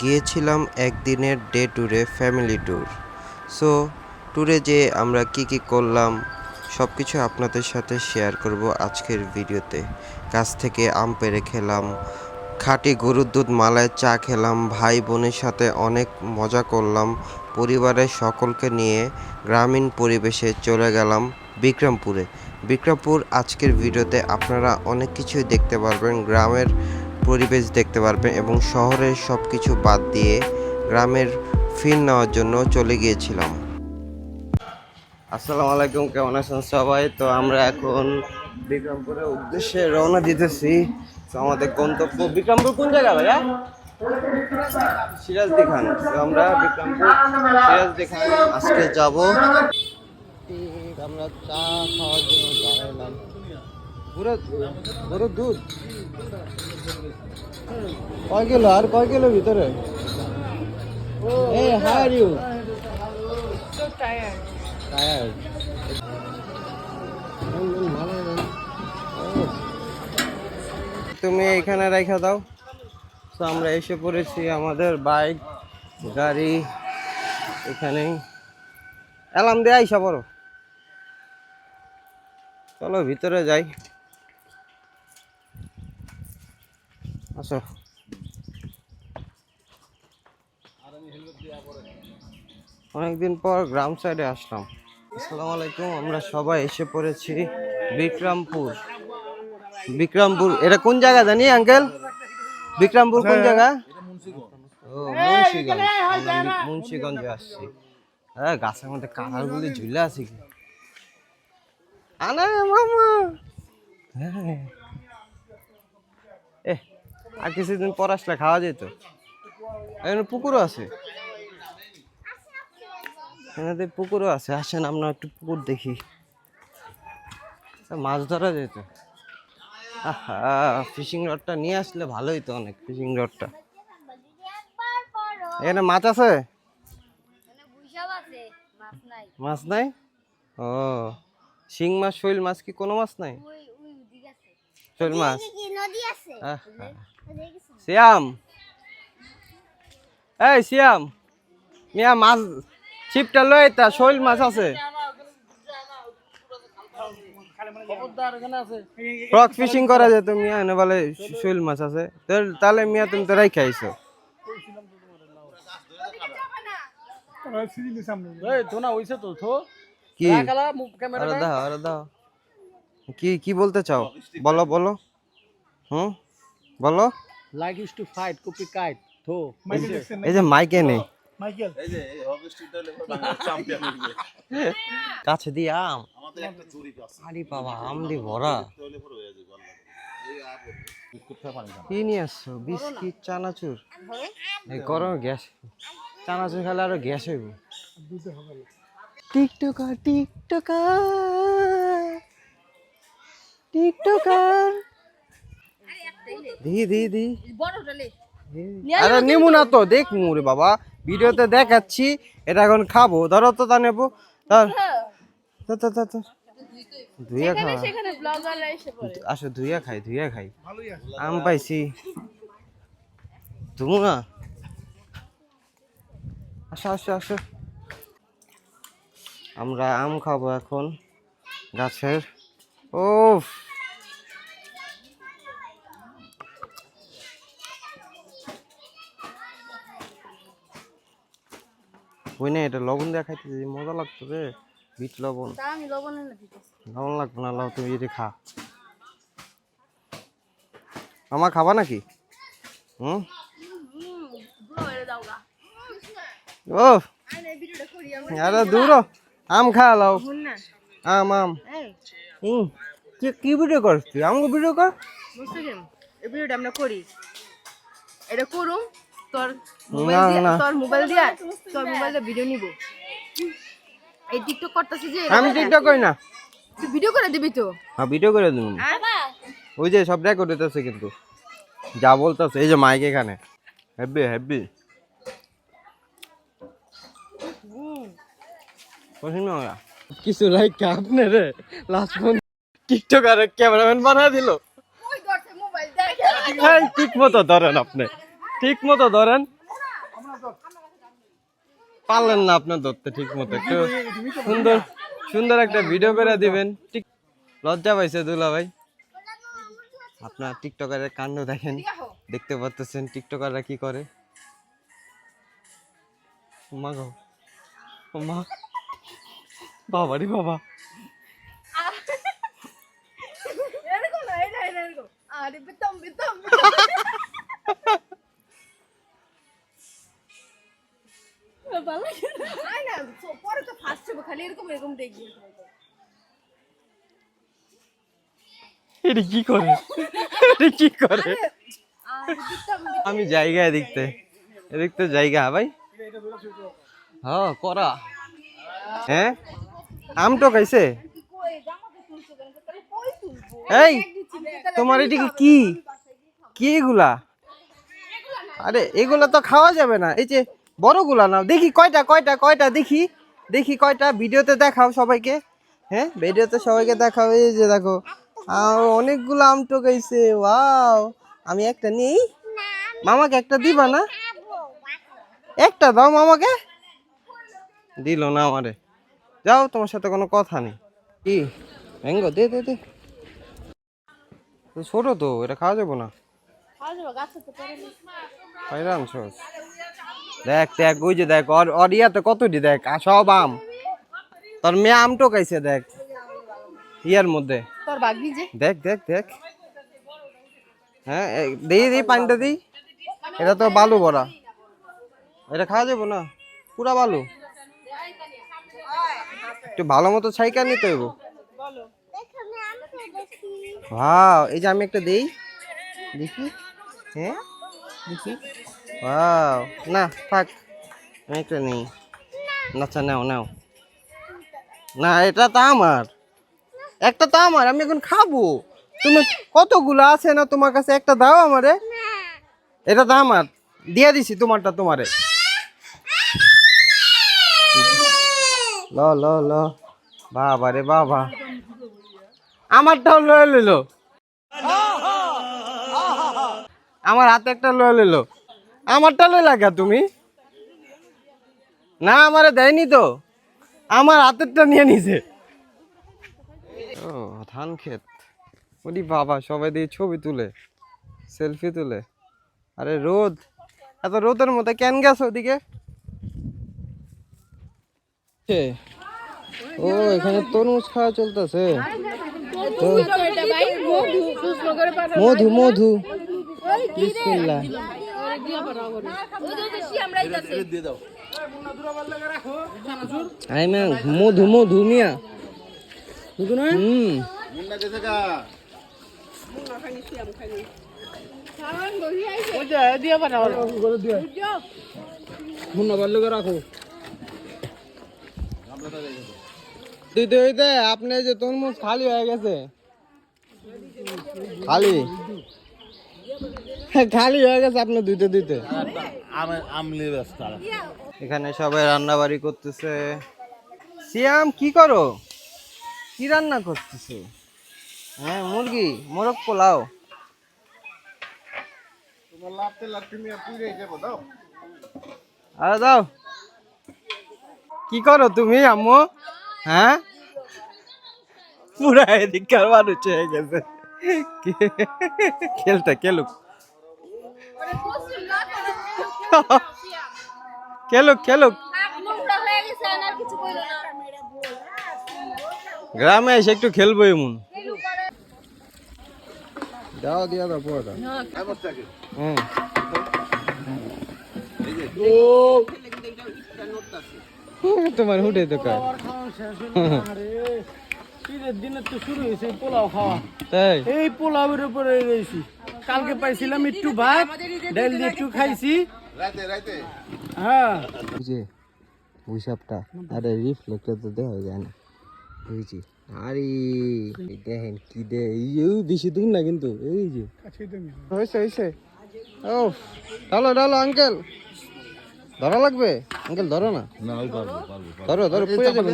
গিয়েছিলাম একদিনের ডে ট্যুরে ফ্যামিলি ট্যুর সো ট্যুরে যেয়ে আমরা কি কি করলাম সব কিছু আপনাদের সাথে শেয়ার করব আজকের ভিডিওতে গাছ থেকে আম পেড়ে খেলাম, খাঁটি গরুর দুধ মালায় চা খেলাম, ভাই বোনের সাথে অনেক মজা করলাম, পরিবারের সকলকে নিয়ে গ্রামীণ পরিবেশে চলে গেলাম বিক্রমপুরে। বিক্রমপুর আজকের ভিডিওতে আপনারা অনেক কিছুই দেখতে পারবেন। গ্রামের পরিবেশ দেখতে পারবেন এবং শহরের সব কিছু বাদ দিয়ে গ্রামের ফিল নেওয়ার জন্য চলে গিয়েছিলাম। আসসালামু আলাইকুম কেমন আছেন সবাই? তো আমরা এখন বিক্রমপুরের উদ্দেশ্যে রওনা দিতেছি। তো আমাদের গন্তব্য বিক্রমপুর কোন জায়গা ভাইয়া? সিরাজদি খান তো আমরা বিক্রমপুর সিরাজদি খান আজকে যাব। আমরা চা খাওয়ার জন্য দাঁড়ালাম পুরো পুরো দুধ কয় কিলো? আর কয় কিলো ভিতরে? এই আর ইউ তুমি এখানে রেখে দাও। তো আমরা এসে পড়েছি আমাদের বাইক, গাড়ি, এখানেই। এলাম দেয় আইসা চলো ভিতরে যাই। আসো অনেকদিন পর গ্রাম সাইডে আসলাম। আসসালামু আলাইকুম, আমরা সবাই এসে পড়েছি বিক্রমপুর। বিক্রমপুর, এটা কোন জায়গা জানি আঙ্কেল বিক্রমপুর কোন জায়গা? ও, মুন্সিগঞ্জ। মুন্সিগঞ্জে আসছি। হ্যাঁ গাছের মধ্যে কাঁঠালগুলি ঝুলে আছে কি? আনা মামা! হ্যাঁ। আর কিছুদিন পর আসলে খাওয়া যেত। এখানে পুকুরও আছে। এখানে পুকুরও আছে। আসেন আমরা একটু পুকুর দেখি। মাছ ধরা যেত। আহা ফিশিং রডটা নিয়ে আসলে ভালোই তো অনেক ফিশিং রডটা। এখানে মাছ আছে? মাছ নাই? ও শিং মাছ শৈল মাছ কি কোনো মাছ নাই? শৈল মাছ। শ্যাম এই শ্যাম মিয়া মাছ ছিপটা লই তা শৈল মাছ আছে। ফ্রক ফিশিং করা যায় তো মিয়া এনে বলে শৈল মাছ আছে। তাহলে মিয়া তুমি তো রাই খাইছো কি কি বলতে চাও? বলো বলো। হুম? বলো। Like used to fight copy kite tho এই যে মাইকে নেই। মাইকেল কাছে দিয়ে আম। আরে বাবা আম দিয়ে ভরা। কি নিয়ে আসছো? বিস্কিট চানাচুর? এই গরমে গ্যাস। চানাচুর খেলে আরও গ্যাস হইব। TikToker TikToker. টিকটকার। দি দি দি। আরে নেব না তো দেখ রে বাবা। ভিডিওতে দেখাচ্ছি এটা এখন খাব। ধরো তো তা নেব। ধর। ধুইয়া খাওয়া। সেখানে ব্লগাররা এসে পড়ে। আসো ধুইয়া খাই ধুইয়া খাই। আম পাইছি। তুমি না। আসো আসো আসো। আমরা আম খাব এখন গাছের। ও ওই না এটা লবণ দেওয়া খাইতে মজা লাগতো রে বিট লবণ। লবণ লাগবে না লাও তুমি খা। আমার খাবা নাকি? হুম? ও আরে দূর আম খা লাও আম আম। হুম কি কি ভিডিও করছ তুই? আমাকে ভিডিও কর। ভিডিওটা আমরা করি। এটা করুম তোর মোবাইল দিয়ে তোর মোবাইল দিয়া তোর মোবাইলে ভিডিও নিব। এই টিকটক করতেছি যে আমি টিকটক করি না। তুই ভিডিও করে দিবি তো? হ্যাঁ ভিডিও করে দিন ওই যে সব রেকর্ড হইতেছে কিন্তু। যা বলতেছে এই যে মাইক এখানে। হেব্বি হেব্বি কিছু রাইখা আপনি রে? লাস্ট ফোন টিকটক আর ক্যামেরাম্যান বানা দিল? হ্যাঁ ঠিক মতো ধরেন আপনি। ঠিক মতো ধরেন। পারলেন না আপনার ধরতে ঠিক মতো একটু সুন্দর সুন্দর একটা ভিডিও করে দিবেন। ঠিক লজ্জা পাইছে দুলা ভাই। আপনার টিকটকারের কাণ্ড দেখেন দেখতে পাচ্ছেন টিকটকাররা কি করে। মা গো ও মা বাবা। রে বাবা এরকম না এটা এটা এরকম। আরে বিতম বিতম। ভালো আয় না। পরে তো ফার্স্ট হবে খালি এরকম এরকম দেখবি এটা কি করে? এটা কি করে? আমি জায়গায় দেখতে। এদিক তো জায়গা ভাই। হ্যাঁ করা। হ্যাঁ? আম তো খাইছে? এই তোমার এদিকে কি? কি এগুলা? আরে এগুলা তো খাওয়া যাবে না। এই যে বড়গুলা নাও দেখি কয়টা কয়টা কয়টা দেখি। দেখি কয়টা। ভিডিওতে দেখাও সবাইকে। হ্যাঁ ভিডিওতে সবাইকে দেখাও। এই যে দেখো অনেকগুলো আম টোকাইছে ওয়াও আমি একটা নেই। মামাকে একটা দিবা না? একটা দাও মামাকে। দিল না আমারে। যাও তোমার সাথে কোনো কথা নেই। কি? ম্যাঙ্গো দে দে দে। ছোট তো এটা খাওয়া যাব না। আসবে গাছে দেখ দেখ ওই যে দেখ ওর ওর ইয়াতে কতটি দেখ? সব আম। তোর মেয়ে আম টোকাইছে দেখ। ইয়ার মধ্যে। তোর বাগনি যে। দেখ দেখ দেখ। হ্যাঁ দেই দেই পানিটা দিই। এটা তো বালু বড়া এটা খাওয়া যাব না? পুরা বালু। একটু ভালো মতো ছাইকা নিতে হইব। ভাও এই যে আমি একটা দেই। দেখি। হ্যাঁ দেখি। ভাও না থাক আমি একটা নেই আচ্ছা নাও নাও না এটা তো আমার একটা তো আমার আমি এখন খাব তুমি কতগুলো আছে না তোমার কাছে একটা দাও আমারে এটা তো আমার দিয়ে দিছি তোমারটা তোমারে ল ল ল বাবা রে বাবা আমারটাও লয়ে নিল আমার হাতে একটা লয়ে নিল আমারটা লয়ে লাগা তুমি? না আমারে দেয়নি তো। আমার হাতেরটা নিয়ে নিছে। ও ধান ক্ষেত ওরি বাবা সবাই দিয়ে ছবি তুলে সেলফি তুলে। আরে রোদ। এত রোদের মধ্যে কেন গেছ ওদিকে? ও এখানে তরমুজ খাওয়া চলতেছে। মধু মধু। বিসমিল্লাহ। মধু মধু মিয়া হুম। দিতে হইতে আপনি যে তরমুজ খালি হয়ে গেছে। খালি? খালি হয়ে গেছে আপনি দিতে। দিতে এখানে সবাই রান্না বাড়ি করতেছে। সিয়াম কি করো? কি রান্না করতেছে? হ্যাঁ মুরগি মোরগ পোলাও। আরে দাও। কি করো তুমি আম্মু? হ্যাঁ? পুরা এদিককার মানুষ হয়ে গেছে। খেলতে খেলুক। খেলুক খেলুক নোংরা হয়ে গেছে আর কিছু কইলো না গ্রামে এসে একটু খেলব এমন দাও দিয়া দাও পুরোটা হুম তোমার হুটে তো কাজ শীতের তো শুরু হয়েছে পোলাও খাওয়া। তাই? এই পোলাওয়ের উপরে রয়েছি। কালকে পাইছিলাম একটু ভাত ডাল দিয়ে একটু খাইছি। হ্যাঁ। বুঝে হিসাবটা আরে রিফ্লেক্টর তো দেখা যায় না। বুঝছি আরে এই দেখেন কি দে এই বেশি দূর না কিন্তু এই যে। হয়েছে হয়েছে। ও ডালো ডালো আঙ্কেল ধরা লাগবে? আঙ্কেল ধরো না। ধরো ধরো পুড়ে যাবে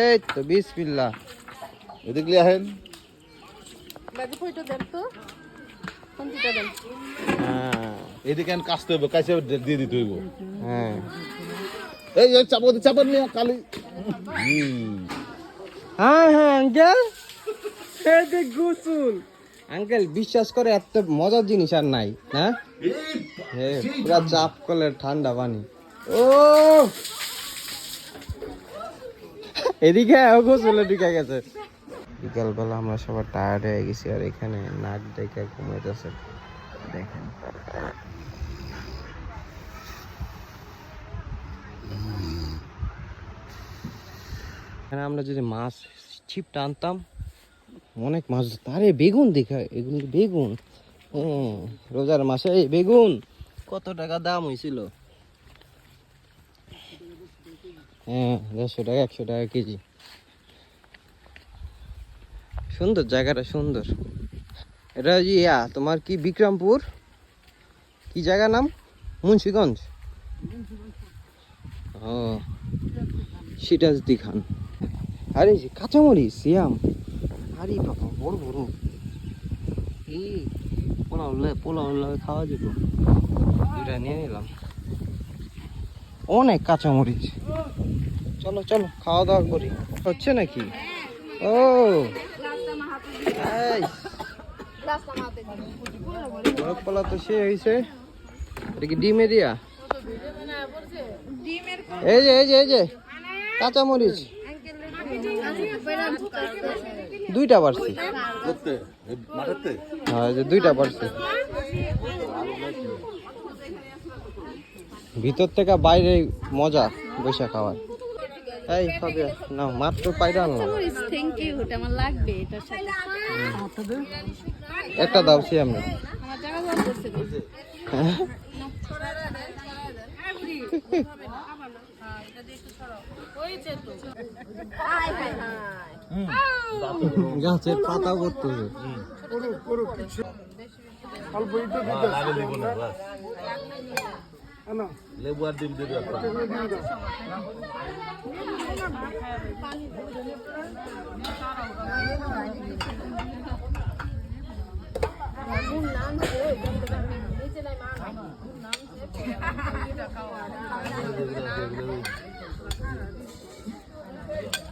এই তো বিসমিল্লাহ। এদিকে আহেন। কোনটা দেন হ্যাঁ। এদিকে কাশতে হবে কাছে দিয়ে দিতে হইব। হ্যাঁ। এই চাপা চাপা নিয়ে কালি। হ্যাঁ হ্যাঁ আঙ্কেল। গোসল। আঙ্কেল বিশ্বাস করে এত মজার জিনিস আর নাই না? হ্যাঁ পুরা চাপ করলে ঠান্ডা পানি। ও! এদিকে গোসলে ঢুকে গেছে। বিকালবেলা আমরা সবার টায়ার্ড হয়ে গেছি আর এখানে নাক ডেকে ঘুমাইতেছে। দেখেন। এখানে আমরা যদি মাছ ছিপটা আনতাম অনেক মাছ। আরে, বেগুন দেখা, এগুলো বেগুন? রোজার মাসে বেগুন। কত টাকা দাম হয়েছিল হ্যাঁ দেড়শো টাকা, একশো টাকা কেজি। সুন্দর, জায়গাটা সুন্দর। এটা ইয়া, তোমার কি, বিক্রমপুর? কি জায়গা নাম? মুন্সিগঞ্জ? ও, সিরাজদি খান। আরে, কাঁচামরিচ, সিয়াম। আরে বাবা বড় বড়। এই, পোলাও লে- পোলাও লাগে খাওয়া যেত। দুটা নিয়ে নিলাম। অনেক কাঁচামরিচ। চলো চলো, খাওয়া দাওয়া করি। হচ্ছে নাকি? ও। বরফ পোলা তো হয়েছে এটা কি এই যে এই যে এই যে। কাঁচামরিচ। দুইটা পারছি হ্যাঁ দুইটা পারছি ভিতর থেকে বাইরে মজা বৈশা খাওয়ার। এই না, মাত্র পাইরা আমার একটা দাও সে আমরা আমার জায়গা জল করছে তো। গাছের পাতা দিব না লেবু আর ডিম দিয়ে। blood.